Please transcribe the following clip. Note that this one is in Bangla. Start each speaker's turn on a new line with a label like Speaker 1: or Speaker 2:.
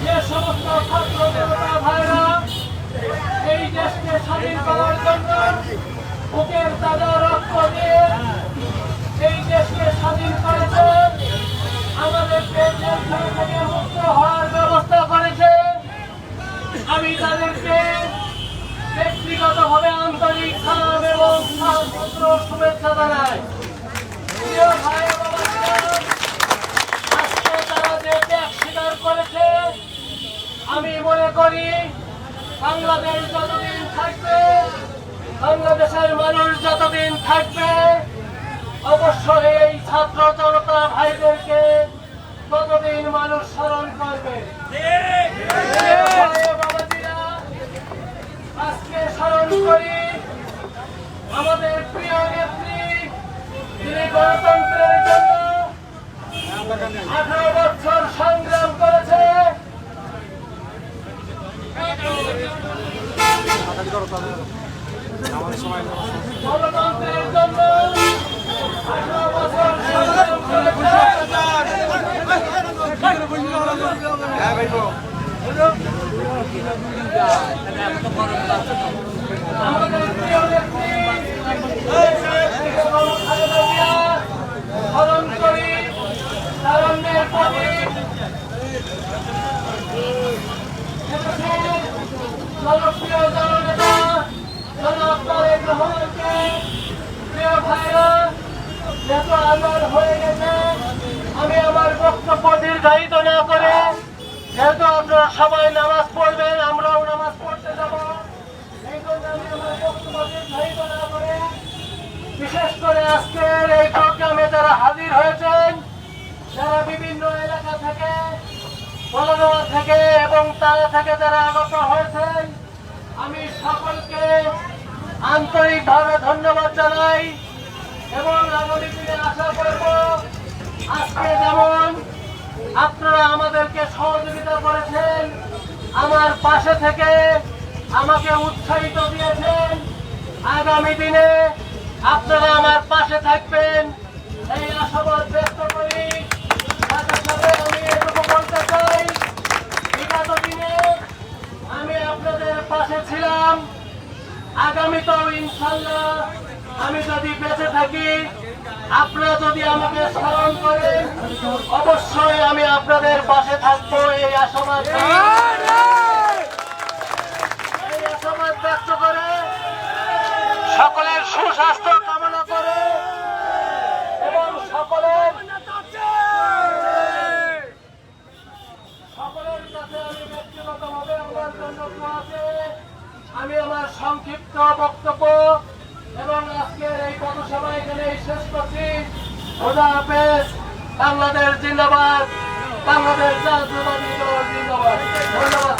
Speaker 1: যে সমস্ত ছাত্র জনতা ভাইরা এই দেশকে স্বাধীন করার জন্য বুকের তাজা রক্ত দিয়ে এই দেশকে স্বাধীন করেছে আমাদেরকে জেল মুক্ত হওয়ার ব্যবস্থা করেছে আমি তাদেরকে ব্যক্তিগতভাবে আন্তরিক সালাম এবং শুভেচ্ছা জানাই আমি মনে করি বাংলাদেশ যতদিন থাকবে, বাংলাদেশের মানুষ যতদিন থাকবে, অবশ্যই এই ছাত্র জনতা ভাইদেরকে ততদিন মানুষ স্মরণ করবে। আজকে স্মরণ করি আমাদের প্রিয় যিনি গণতন্ত্রের জন্য আঠারো বছর সংগ্রাম করেছে। আমাদের প্রিয় নেত্রী জনপ্রিয় জননেতা জনাব তারেক রহমানকে যেহেতু আমার হয়ে আমি আমার বক্তব্য দীর্ঘায়িত না করে যেহেতু আপনারা সবাই নামাজ পড়বেন আমরাও নামাজ পড়তে যাব বক্তব্য দীর্ঘায়িত না করে বিশেষ করে আজকের এই প্রোগ্রামে যারা হাজির হয়েছেন, যারা বিভিন্ন এলাকা থেকে বলদোয়া থেকে এবং তারা থেকে যারা আগত হয়েছেন আমি সকলকে আন্তরিকভাবে ধন্যবাদ জানাই এবং আগামী দিনে আশা করব আজকে যেমন আপনারা আমাদেরকে সহযোগিতা করেছেন, আমার পাশে থেকে আমাকে উৎসাহিত দিয়েছেন, আগামী দিনে আপনারা আমার পাশে থাকবেন। আগামীতেও ইনশাল্লাহ আমি যদি বেঁচে থাকি, আপনারা যদি আমাকে স্মরণ করেন, অবশ্যই আমি আপনাদের পাশে থাকব এই আশাবাদ এই ব্যক্ত করে। সকলের সুস্বাস্থ্য কামনা করে এবং সকলের সকলের কাছে আমি ব্যক্তিগতভাবে আমার জন্য দোয়া আছে। আমি আমার সংক্ষিপ্ত বক্তব্য এবং আজকের এই পথসভা এখানে শেষ করছি। খোদা হাফেজ, বাংলাদেশ জিন্দাবাদ, বাংলাদেশ জাতীয়বাদী দল জিন্দাবাদ। ধন্যবাদ।